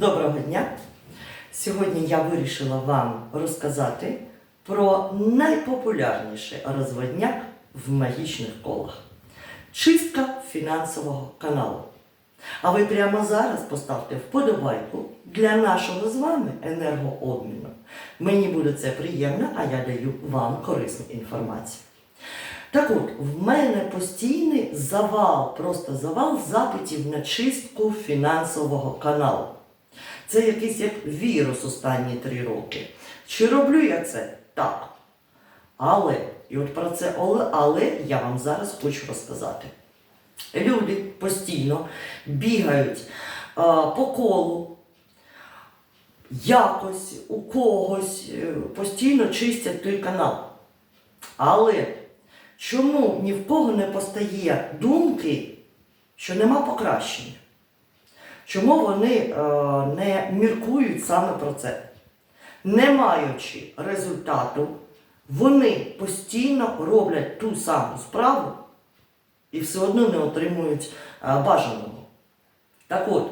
Доброго дня! Сьогодні я вирішила вам розказати про найпопулярніший розводняк в магічних колах чистка фінансового каналу. А ви прямо зараз поставте вподобайку для нашого з вами енергообміну. Мені буде це приємно, а я даю вам корисну інформацію. Так от, в мене постійний завал, просто завал запитів на чистку фінансового каналу. Це якийсь як вірус останні три роки. Чи роблю я це? Так. Але, і от про це але, але я вам зараз хочу розказати. Люди постійно бігають а, по колу, якось у когось е, постійно чистять той канал. Але чому ні в кого не постає думки, що нема покращення? Чому вони е, не міркують саме про це? Не маючи результату, вони постійно роблять ту саму справу і все одно не отримують е, бажаного. Так от,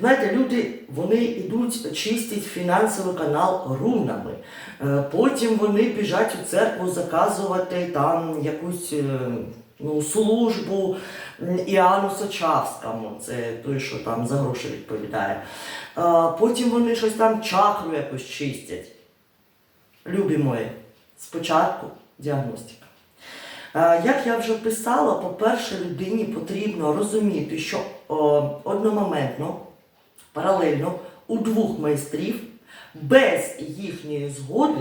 знаєте, люди вони йдуть, чистять фінансовий канал рунами. Е, Потім вони біжать у церкву заказувати там якусь ну, службу м, Іоанну Сочавському, це той, що там за гроші відповідає. Потім вони щось там чакру якось чистять. Любі мої, спочатку діагностика. Як я вже писала, по-перше, людині потрібно розуміти, що одномоментно, паралельно у двох майстрів без їхньої згоди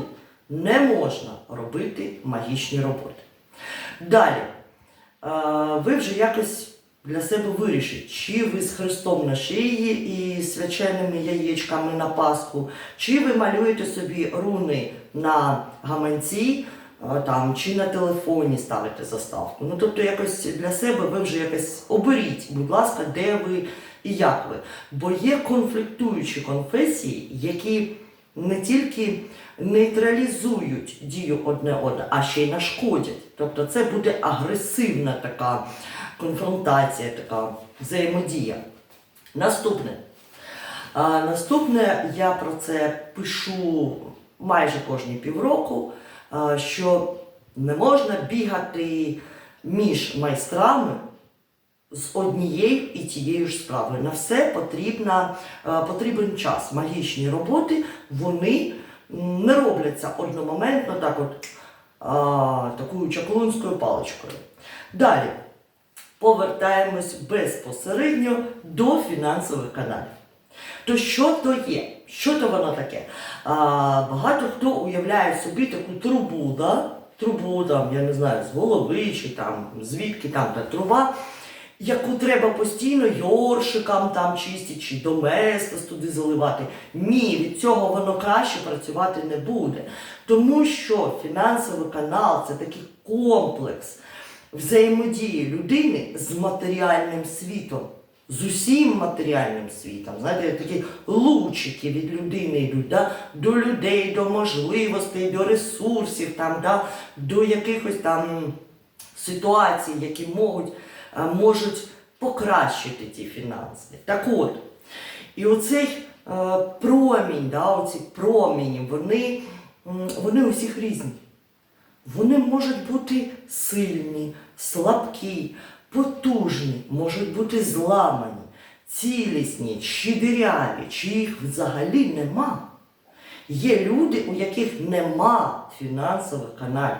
не можна робити магічні роботи. Далі, ви вже якось для себе вирішите, чи ви з Христом на шиї і свяченими яєчками на Пасху, чи ви малюєте собі руни на гаманці, там, чи на телефоні ставите заставку. Ну, тобто, якось для себе ви вже якось оберіть, будь ласка, де ви і як ви. Бо є конфліктуючі конфесії, які не тільки нейтралізують дію одне одне, а ще й нашкодять. Тобто це буде агресивна така конфронтація, така взаємодія. Наступне. А, наступне я про це пишу майже кожні півроку, а, що не можна бігати між майстрами з однією і тією ж справою. На все потрібна, е, потрібен час. Магічні роботи вони не робляться одномоментно, так от а, такою чаклунською паличкою. Далі повертаємось безпосередньо до фінансових каналів. То що то є? Що то воно таке? А, багато хто уявляє собі таку трубу, да? трубу там, я не знаю, з голови чи там звідки там та труба, яку треба постійно йоршикам там чистити, чи доместос туди заливати. Ні, від цього воно краще працювати не буде. Тому що фінансовий канал це такий комплекс взаємодії людини з матеріальним світом. З усім матеріальним світом, знаєте, такі лучики від людини йдуть да? до людей, до можливостей, до ресурсів, там, да? до якихось там ситуацій, які можуть, можуть покращити ті фінанси. Так от, і оцей е, промінь, да, оці промені, вони, вони у всіх різні. Вони можуть бути сильні, слабкі, потужні, можуть бути зламані, цілісні, чи диряві, чи їх взагалі нема. Є люди, у яких нема фінансових каналів.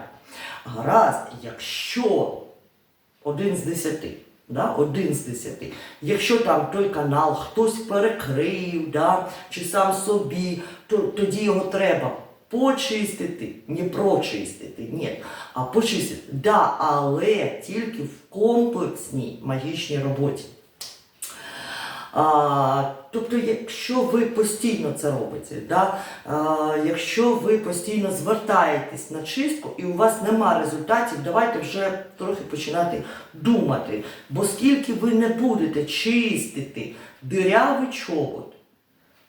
Гаразд, якщо один з десяти, да, один з десяти, якщо там той канал хтось перекрив, да, чи сам собі, то тоді його треба почистити, не прочистити, ні, а почистити. Да, але тільки в комплексній магічній роботі. А, тобто, якщо ви постійно це робите, да, а, якщо ви постійно звертаєтесь на чистку і у вас нема результатів, давайте вже трохи починати думати. Бо скільки ви не будете чистити дирявий чобот,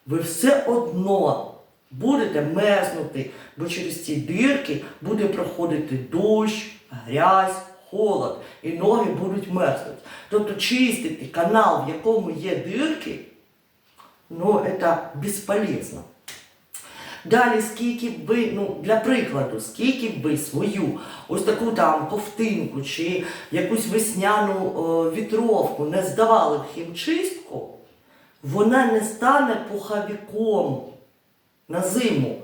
ви все одно будете мерзнути, бо через ці дирки буде проходити дощ, грязь, холод, і ноги будуть мерзнути. Тобто чистити канал, в якому є дирки, ну, це безполезно. Далі, скільки б ви, ну для прикладу, скільки б ви свою ось таку там ковтинку чи якусь весняну о, вітровку не здавали в хімчистку, вона не стане пуховиком на зиму.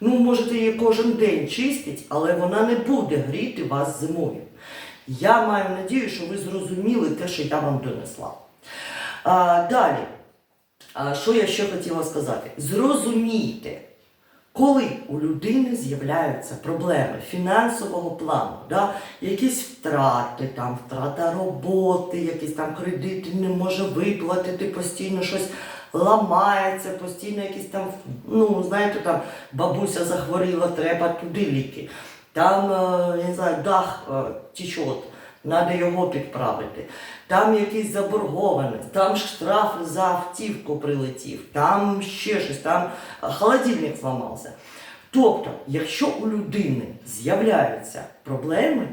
Ну, можете її кожен день чистити, але вона не буде гріти вас зимою. Я маю надію, що ви зрозуміли те, що я вам донесла. А, далі, а, що я ще хотіла сказати? Зрозумійте, коли у людини з'являються проблеми фінансового плану, да, якісь втрати, там, втрата роботи, якісь там кредити не може виплатити, постійно щось ламається, постійно якісь там, ну, знаєте, там бабуся захворіла, треба туди ліки. Там, е, я не знаю, дах е, тече, треба його підправити. Там якісь заборгованість, там штраф за автівку прилетів, там ще щось, там холодильник зламався. Тобто, якщо у людини з'являються проблеми,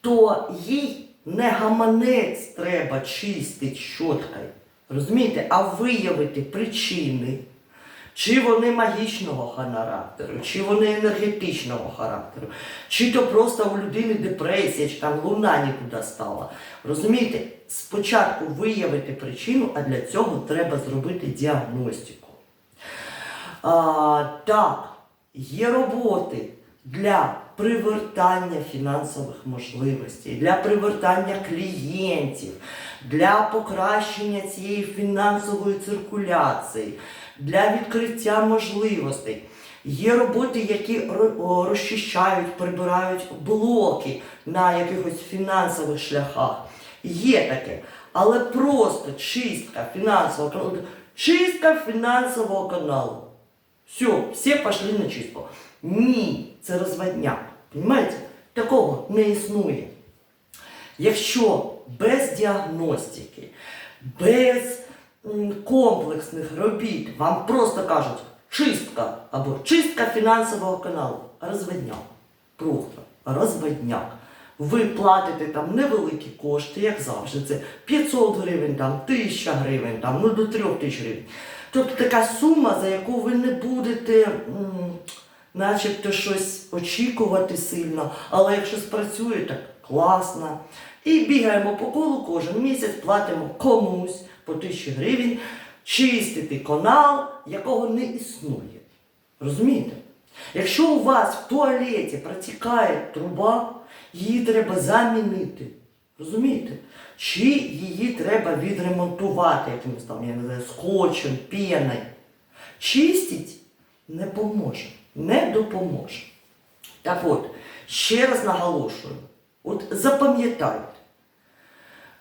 то їй не гаманець треба чистити щоткою, розумієте, а виявити причини, чи вони магічного характеру, чи вони енергетичного характеру, чи то просто у людини депресія, чи там луна не туди стала. Розумієте, спочатку виявити причину, а для цього треба зробити діагностику. А, так, є роботи для привертання фінансових можливостей, для привертання клієнтів, для покращення цієї фінансової циркуляції, для відкриття можливостей. Є роботи, які розчищають, прибирають блоки на якихось фінансових шляхах. Є таке. Але просто чистка фінансового каналу. Чистка фінансового каналу. Все, всі пішли на чистку. Ні, це розводняк. Понимаєте? Такого не існує. Якщо без діагностики, без комплексних робіт вам просто кажуть чистка або чистка фінансового каналу, розводняк. Просто розводняк. Ви платите там невеликі кошти, як завжди. Це 500 гривень, там, 1000 гривень, там, ну до 3000 гривень. Тобто така сума, за яку ви не будете м, начебто щось очікувати сильно, але якщо спрацює, так класно. І бігаємо по колу кожен місяць, платимо комусь по тисячі гривень, чистити канал, якого не існує. Розумієте? Якщо у вас в туалеті протікає труба, її треба замінити. Розумієте? Чи її треба відремонтувати якимось там, я не знаю, скотчем, піною. Чистить не поможе, не допоможе. Так от, ще раз наголошую, от запам'ятайте,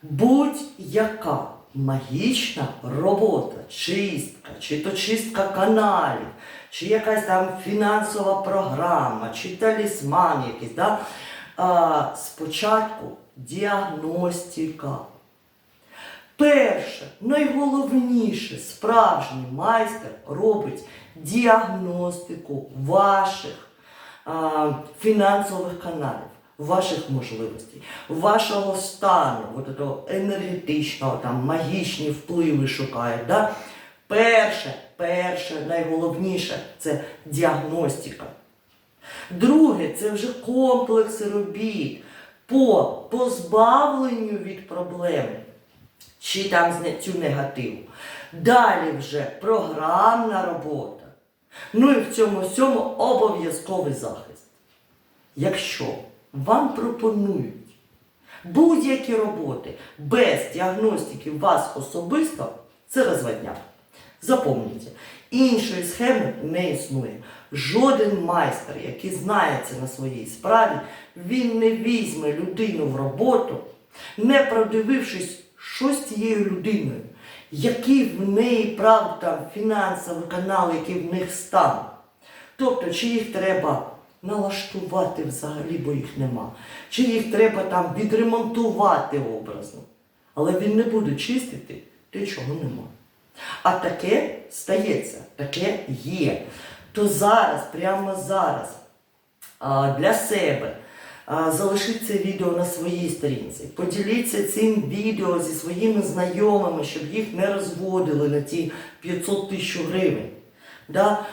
будь-яка магічна робота, чистка, чи то чистка каналів, чи якась там фінансова програма, чи талісман якийсь, да? а, спочатку діагностика. Перше, найголовніше, справжній майстер робить діагностику ваших а, фінансових каналів, ваших можливостей, вашого стану, от того енергетичного, там, магічні впливи шукають. Да? Перше, перше, найголовніше це діагностика. Друге, це вже комплекси робіт по позбавленню від проблем чи там зняттю негативу. Далі вже програмна робота. Ну і в цьому всьому обов'язковий захист. Якщо вам пропонують будь-які роботи без діагностики вас особисто, це розводняк. Запам'ятайте, іншої схеми не існує. Жоден майстер, який знається на своїй справі, він не візьме людину в роботу, не продивившись, що з цією людиною, який в неї правда фінансовий канал, який в них стан. Тобто, чи їх треба налаштувати взагалі, бо їх нема, чи їх треба там відремонтувати образно. Але він не буде чистити те, чого нема. А таке стається, таке є. То зараз, прямо зараз, для себе залишіть це відео на своїй сторінці. Поділіться цим відео зі своїми знайомими, щоб їх не розводили на ті 500 тисяч гривень. Да?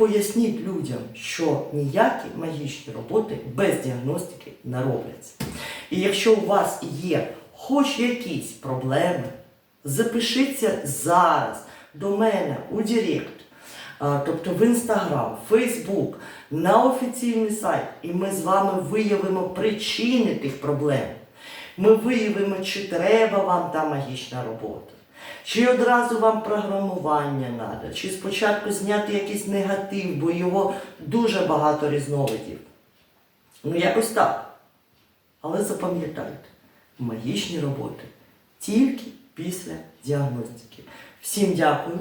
Поясніть людям, що ніякі магічні роботи без діагностики не робляться. І якщо у вас є хоч якісь проблеми, запишіться зараз до мене у Директ, тобто в Інстаграм, Фейсбук, на офіційний сайт, і ми з вами виявимо причини тих проблем. Ми виявимо, чи треба вам та магічна робота. Чи одразу вам програмування треба, чи спочатку зняти якийсь негатив, бо його дуже багато різновидів. Ну, якось так. Але запам'ятайте, магічні роботи тільки після діагностики. Всім дякую.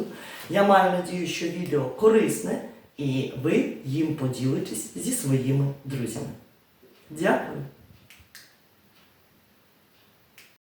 Я маю надію, що відео корисне і ви їм поділитесь зі своїми друзями. Дякую.